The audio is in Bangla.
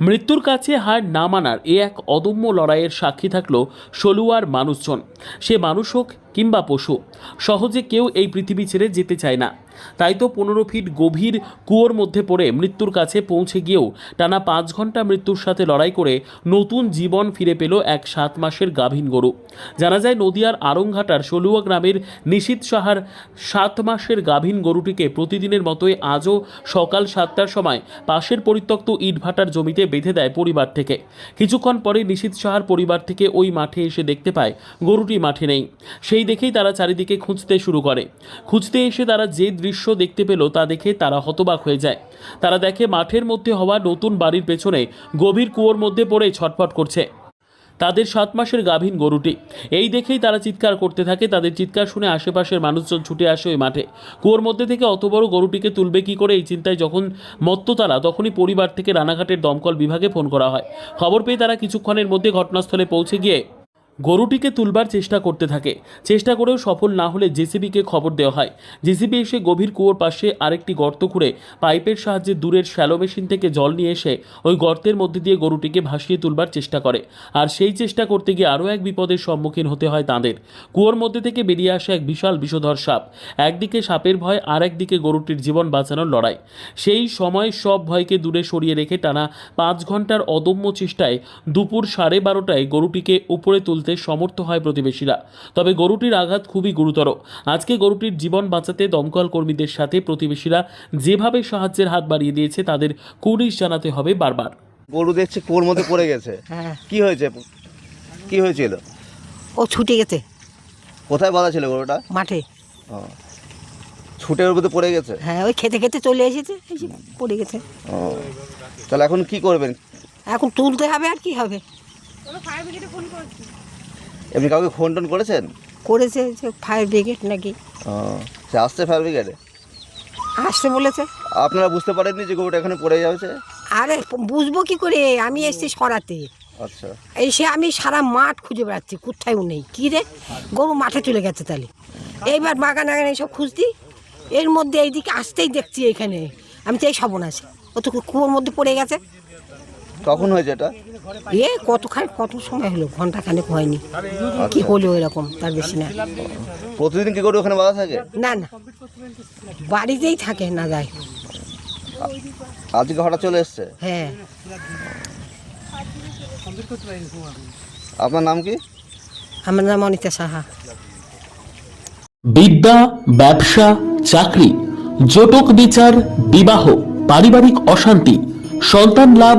মৃত্যুর কাছে হার না মানার এ এক অদম্য লড়াইয়ের সাক্ষী থাকল সলুয়ার মানুষজন। সে মানুষ হোক কিংবা পশু, সহজে কেউ এই পৃথিবী ছেড়ে যেতে চায় না। তাই তো পনেরো ফিট গভীর কুয়োর মধ্যে পড়ে মৃত্যুর কাছে পৌঁছে গিয়েও টানা পাঁচ ঘণ্টা মৃত্যুর সাথে লড়াই করে নতুন জীবন ফিরে পেল এক সাত মাসের গাভীন গরু। জানা যায় নদিয়ার আরংঘাটার সলুয়া গ্রামের নিশীত সাহার সাত মাসের গাভীন গরুটিকে প্রতিদিনের মতোই আজও সকাল সাতটার সময় পাশের পরিত্যক্ত ইটভাটার জমিতে বেঁধে দেয় পরিবার থেকে। কিছুক্ষণ পরে নিশীত সাহার পরিবার থেকে ওই মাঠে এসে দেখতে পায় গরুটি মাঠে নেই। সেই দেখেই তারা চারিদিকে খুঁজতে শুরু করে। খুঁজতে এসে তারা যে দৃশ্য দেখতে পেল, তা দেখে তারা হতবাক হয়ে যায়। তারা দেখে মাঠের মধ্যে হওয়া নতুন বাড়ির পেছনে গভীর কুয়োর মধ্যে পড়ে ছটফট করছে। তাদের সাত মাসের গাভীন গরুটি। এই দেখেই তারা চিৎকার করতে থাকে। তাদের চিৎকার শুনে আশেপাশের মানুষজন ছুটে আসে ওই মাঠে। কুয়োর মধ্যে থেকে অত বড় গরুটিকে তুলবে কি করে এই চিন্তায় যখন মত্ত তারা, তখনই পরিবার থেকে রানাঘাটের দমকল বিভাগে ফোন করা হয়। খবর পেয়ে তারা কিছুক্ষণের মধ্যে ঘটনাস্থলে পৌঁছে গিয়ে গরুটিকে তুলবার চেষ্টা করতে থাকে। চেষ্টা করেও সফল না হলে জেসিবিকে খবর দেওয়া হয়। জেসিবি এসে গভীর কুয়োর পাশে আরেকটি গর্ত খুঁড়ে পাইপের সাহায্যে দূরের শ্যালো মেশিন থেকে জল নিয়ে এসে ওই গর্তের মধ্যে দিয়ে গরুটিকে ভাসিয়ে তুলবার চেষ্টা করে। আর সেই চেষ্টা করতে গিয়ে আরও এক বিপদের সম্মুখীন হতে হয় তাঁদের। কুয়োর মধ্যে থেকে বেরিয়ে আসে এক বিশাল বিষধর সাপ। একদিকে সাপের ভয়, আর একদিকে গরুটির জীবন বাঁচানোর লড়াই। সেই সময় সব ভয়কে দূরে সরিয়ে রেখে টানা পাঁচ ঘণ্টার অদম্য চেষ্টায় দুপুর সাড়ে বারোটায় গরুটিকে উপরে তুলতে সমর্থ হয় প্রতিবেশীরা। তবে গরুটির আঘাত খুবই গুরুতর। আজকে গরুটির জীবন বাঁচাতে দমকল কর্মীদের সাথে প্রতিবেশীরা যেভাবে সাহায্যের হাত বাড়িয়ে দিয়েছে তাদের কুড়িশ জানাতে হবে বারবার। গরু দেখছি কুয়োর মধ্যে পড়ে গেছে। হ্যাঁ। কি হয়েছে? কি হয়েছিল? ও ছুটে গেছে। কোথায় বাঁধা ছিল গরুটা? মাঠে। ছুটে ওর মধ্যে পড়ে গেছে? হ্যাঁ ওই খেতে খেতে চলে এসেছে পড়ে গেছে। ও। তাহলে এখন কি করবেন? এখন তুলতে হবে আর কি হবে? এমনি কাউকে ফোন টোন করেছেন? করেছে যে ফায়ার ব্রিগেড নাকি। ও সে আসছে ফায়ার ব্রিগেডে আসতে বলেছে। আপনারা বুঝতে পারেননি যে গরুটা এখানে পড়ে যাচ্ছে আরে বুঝব কি করে? আমি এসছি সরাতে। আচ্ছা। এসে আমি সারা মাঠ খুঁজে বেড়াচ্ছি কোথাও নেই। কী রে? গরু মাঠে চলে গেছে তাহলে। এইবার বাগান আগান এইসব খুঁজতি এর মধ্যে এইদিকে আসতেই দেখছি এখানে। আমি তো এই সবনাশে ও তো কুয়োর মধ্যে পড়ে গেছে। কখন হয়েছে এটা? এ কতখানি কত সময় হলো? ঘণ্টা খানেক হয়নি। কি হলো এরকম? তার বেশি না। প্রতিদিন কি গরু ওখানে বাঁধা থাকে? না না। বাড়িতেই থাকে না যায়। আজকে হঠাৎ চলে এসছে? হ্যাঁ। আপনার নাম কি? আমার নাম অনিতা সাহা। বিদ্যা ব্যবসা চাকরি জটক বিচার বিবাহ পারিবারিক অশান্তি সন্তান লাভ